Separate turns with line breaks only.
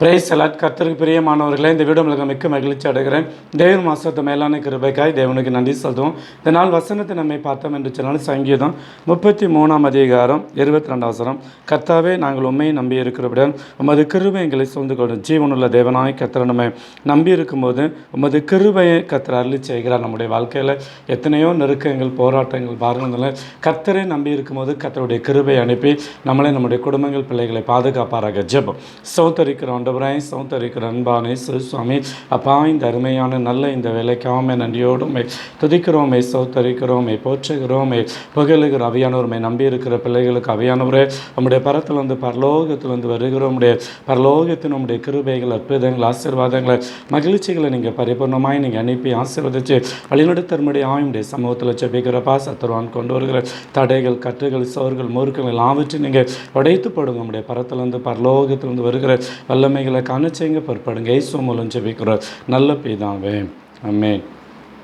Price allot கர்த்தருக்கு பிரியமானவர்களே இந்த வீடியோ உங்களுக்கு மிக்க மகிழ்ச்சி அடைகிறேன். தேவன் மாசத்தை மேலான கிருபைக்காய் தேவனுக்கு நன்றி சொல்லுவோம் இந்த நாள் வசனத்தை நம்மை பார்த்தோம் என்று சொன்னால் சங்கீதம் முப்பத்தி மூணாம் அதிகாரம் இருபத்தி ரெண்டாம் வசனம். கர்த்தாவே நாங்கள் உண்மையை நம்பி இருக்கிறபடியால் உமது கிருபை எங்களை சூழ்ந்து கொள்ளும். ஜீவனுள்ள தேவனாய் கர்த்தரை நம்ம நம்பி இருக்கும்போது உமது கிருபையை கர்த்தர் அருளி செய்கிறார் நம்முடைய வாழ்க்கையில். எத்தனையோ நெருக்கங்கள் போராட்டங்கள் பாருங்கள் கர்த்தரை நம்பி இருக்கும்போது கர்த்தருடைய கிருபை அனுப்பி நம்மளை நம்முடைய குடும்பங்கள் பிள்ளைகளை பாதுகாப்பாராக. ஜெபம். சௌத்தரிக்கிறோம். ஆண்டவராய் சௌந்தரிக்கிற அன்பானே சுவாமி. அப்பா இந்த அருமையான நல்ல இந்த வேலைக்காம நன்றியோடுமே. துதிக்கிறோமே சௌத்தரிக்கிறோமே போற்றுகிறோமே. புகழுகிற அவையானவருமே நம்பி இருக்கிற பிள்ளைகளுக்கு அவையானவரே நம்முடைய பரத்திலிருந்து பரலோகத்திலிருந்து வருகிறோம் உடைய பரலோகத்தின் நம்முடைய கிருபைகள் அற்புதங்கள் ஆசீர்வாதங்களை மகிழ்ச்சிகளை நீங்கள் பரிபூர்ணமாய் நீங்கள் அனுப்பி ஆசீர்வதிச்சு வழிநடத்தருமுடைய ஆயுடைய சமூகத்தில் செபிக்கிறப்பா சத்துருவான் கொண்டு வருகிற தடைகள் கட்டுகள் சோர்கள் மூர்க்கங்கள் எல்லாவற்றையும் நீங்கள் உடைத்து போடுங்க. நம்முடைய பரத்திலிருந்து பரலோகத்திலிருந்து வருகிற வல்லமை காண கணச்சேங்க பிற்படுங்க இயேசு மூலம் ஜெபிக்கிறோம். நல்ல பிதாவே. ஆமென்.